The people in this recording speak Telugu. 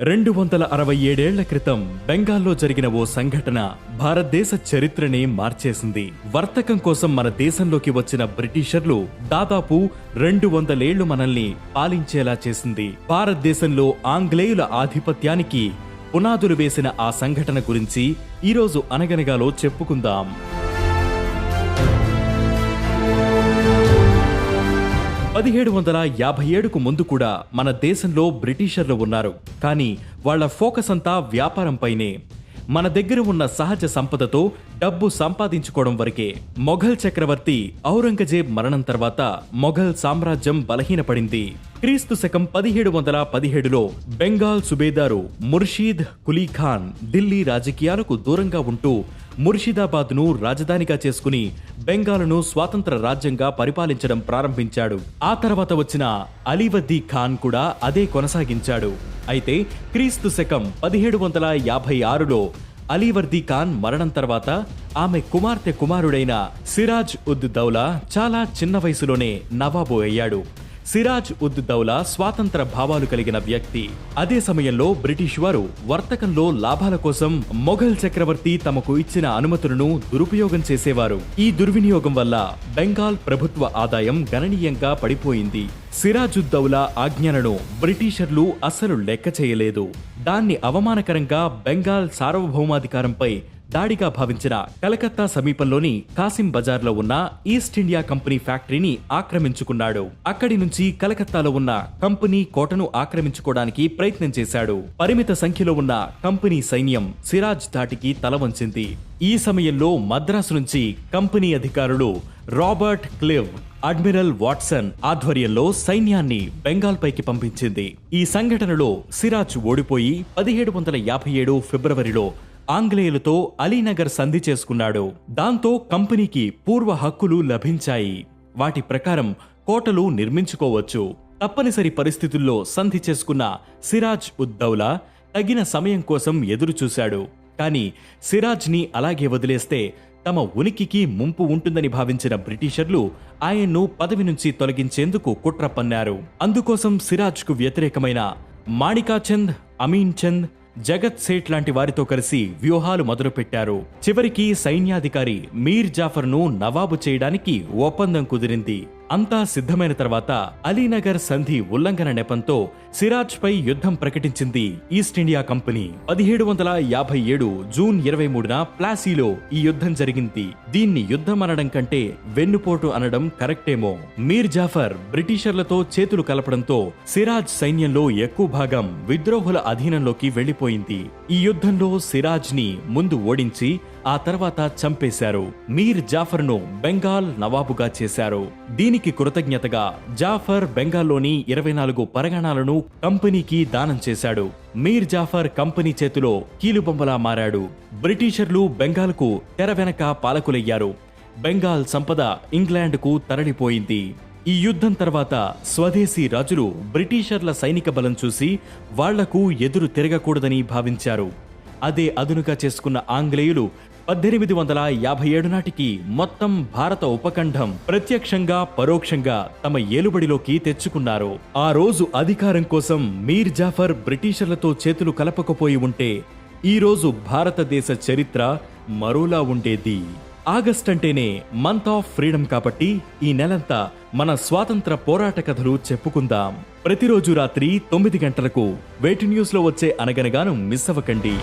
రెండు వందల అరవై ఏడేళ్ళ క్రితం బెంగాల్లో జరిగిన ఓ సంఘటన భారతదేశ చరిత్రనే మార్చేసింది. వర్తకం కోసం మన దేశంలోకి వచ్చిన బ్రిటిషర్లు దాదాపు రెండు వందలేళ్ళు మనల్ని పాలించేలా చేసింది. భారతదేశంలో ఆంగ్లేయుల ఆధిపత్యానికి పునాదులు వేసిన ఆ సంఘటన గురించి ఈరోజు అనగనగాలో చెప్పుకుందాం. పదిహేడు వందల యాభై ఏడుకు ముందు కూడా మన దేశంలో బ్రిటిషర్లు ఉన్నారు. కానీ వాళ్ళ ఫోకస్ అంతా వ్యాపారంపైనే మన దగ్గర ఉన్న సహజ సంపదతో డబ్బు సంపాదించుకోవడం వరకే. మొఘల్ చక్రవర్తి ఔరంగజేబ్ మరణం తర్వాత మొఘల్ సామ్రాజ్యం బలహీనపడింది. క్రీస్తు శకం పదిహేడు వందల పదిహేడులో బెంగాల్ సుబేదారు ముర్షీద్ కులీ ఖాన్ ఢిల్లీ రాజకీయాలకు దూరంగా ఉంటూ ముర్షిదాబాద్ను రాజధానిగా చేసుకుని బెంగాల్ను స్వాతంత్ర రాజ్యంగా పరిపాలించడం ప్రారంభించాడు. ఆ తర్వాత వచ్చిన అలీవద్దీ ఖాన్ కూడా అదే కొనసాగించాడు. అయితే క్రీస్తు శకం పదిహేడు వందల యాభై ఆరులో అలీవర్దీ ఖాన్ మరణం తర్వాత ఆమె కుమార్తె కుమారుడైన సిరాజ్ ఉద్ దౌలా చాలా చిన్న వయసులోనే నవాబు అయ్యాడు. సిరాజ్ ఉద్ దౌలా స్వాతంత్ర భావాలు కలిగిన వ్యక్తి. అదే సమయంలో బ్రిటిష్ వారు వర్తకంలో లాభాల కోసం మొఘల్ చక్రవర్తి తమకు ఇచ్చిన అనుమతులను దురుపయోగం చేసేవారు. ఈ దుర్వినియోగం వల్ల బెంగాల్ ప్రభుత్వ ఆదాయం గణనీయంగా పడిపోయింది. సిరాజుద్దౌలా ఆజ్ఞలను బ్రిటిషర్లు అస్సలు లెక్క చేయలేదు. దాన్ని అవమానకరంగా బెంగాల్ సార్వభౌమాధికారంపై దాడిగా భావించిన కలకత్తా సమీపంలోని కాసిం బజార్లో ఉన్న ఈస్ట్ ఇండియా కంపెనీ ఫ్యాక్టరీని ఆక్రమించుకున్నాడు. అక్కడి నుంచి కలకత్తాలో ఉన్న కంపెనీ కోటను ఆక్రమించుకోవడానికి ప్రయత్నం చేశాడు. పరిమిత సంఖ్యలో ఉన్న కంపెనీ సైన్యం సిరాజ్ ధాటికి తల వంచింది. ఈ సమయంలో మద్రాసు నుంచి కంపెనీ అధికారులు రాబర్ట్ క్లివ్ అడ్మిరల్ వాట్సన్ ఆధ్వర్యంలో సైన్యాన్ని బెంగాల్ పైకి పంపించింది. ఈ సంఘటనలో సిరాజ్ ఓడిపోయి పదిహేడు వందల యాభై ఏడు ఫిబ్రవరిలో ఆంగ్లేయులతో అలీనగర్ సంధి చేసుకున్నాడు. దాంతో కంపెనీకి పూర్వ హక్కులు లభించాయి. వాటి ప్రకారం కోటలు నిర్మించుకోవచ్చు. తప్పనిసరి పరిస్థితుల్లో సంధి చేసుకున్న సిరాజ్ ఉద్దౌలా తగిన సమయం కోసం ఎదురుచూశాడు. కానీ సిరాజ్ని అలాగే వదిలేస్తే తమ ఉనికికి ముంపు ఉంటుందని భావించిన బ్రిటిషర్లు ఆయన్ను పదవి నుంచి తొలగించేందుకు కుట్ర పన్నారు. అందుకోసం సిరాజ్కు వ్యతిరేకమైన మాణికాచంద్ అమీన్ చంద్ జగత్ సేట్ లాంటి వారితో కలిసి వ్యూహాలు మొదలుపెట్టారు. చివరికి సైన్యాధికారి మీర్ జాఫర్ను నవాబు చేయడానికి ఒప్పందం కుదిరింది. అంతా సిద్ధమైన తర్వాత అలీనగర్ సంధి ఉల్లంఘన నెపంతో సిరాజ్ పై యుద్ధం ప్రకటించింది ఈస్ట్ ఇండియా కంపెనీ. పదిహేడు వందల యాభై ఏడు జూన్ ఇరవై మూడున ప్లాసీలో ఈ యుద్ధం జరిగింది. దీన్ని యుద్ధం అనడం కంటే వెన్నుపోటు అనడం కరెక్టేమో. మీర్ జాఫర్ బ్రిటిషర్లతో చేతులు కలపడంతో సిరాజ్ సైన్యంలో ఎక్కువ భాగం విద్రోహుల అధీనంలోకి వెళ్ళిపోయింది ఈ యుద్ధంలో సిరాజ్ని ముందు ఓడించి ఆ తర్వాత చంపేశారు. మీర్ జాఫర్ను బెంగాల్ నవాబుగా చేశారు. దీని దీనికి కృతజ్ఞతగా జాఫర్ బెంగాల్లోని ఇరవై నాలుగు పరగణాలను కంపెనీకి దానం చేశాడు. మీర్ జాఫర్ కంపెనీ చేతిలో కీలుబొమ్మలా మారాడు. బ్రిటిషర్లు బెంగాల్కు తెర వెనక పాలకులయ్యారు. బెంగాల్ సంపద ఇంగ్లాండ్కు తరలిపోయింది. ఈ యుద్ధం తర్వాత స్వదేశీ రాజులు బ్రిటిషర్ల సైనిక బలం చూసి వాళ్ళకు ఎదురు తిరగకూడదని భావించారు. అదే అదునుగా చేసుకున్న ఆంగ్లేయులు పద్దెనిమిది వందల యాభై ఏడు నాటికి మొత్తం భారత ఉపఖండం ప్రత్యక్షంగా పరోక్షంగా తమ ఏలుబడిలోకి తెచ్చుకున్నారు. ఆ రోజు అధికారం కోసం మీర్ జాఫర్ బ్రిటిషర్లతో చేతులు కలపకపోయి ఉంటే ఈరోజు భారతదేశ చరిత్ర మరోలా ఉండేది. ఆగస్ట్ అంటేనే మంత్ ఆఫ్ ఫ్రీడమ్ కాబట్టి ఈ నెలంతా మన స్వాతంత్ర పోరాట కథలు చెప్పుకుందాం. ప్రతిరోజు రాత్రి తొమ్మిది గంటలకు వేటి న్యూస్లో వచ్చే అనగనగాను మిస్ అవ్వకండి.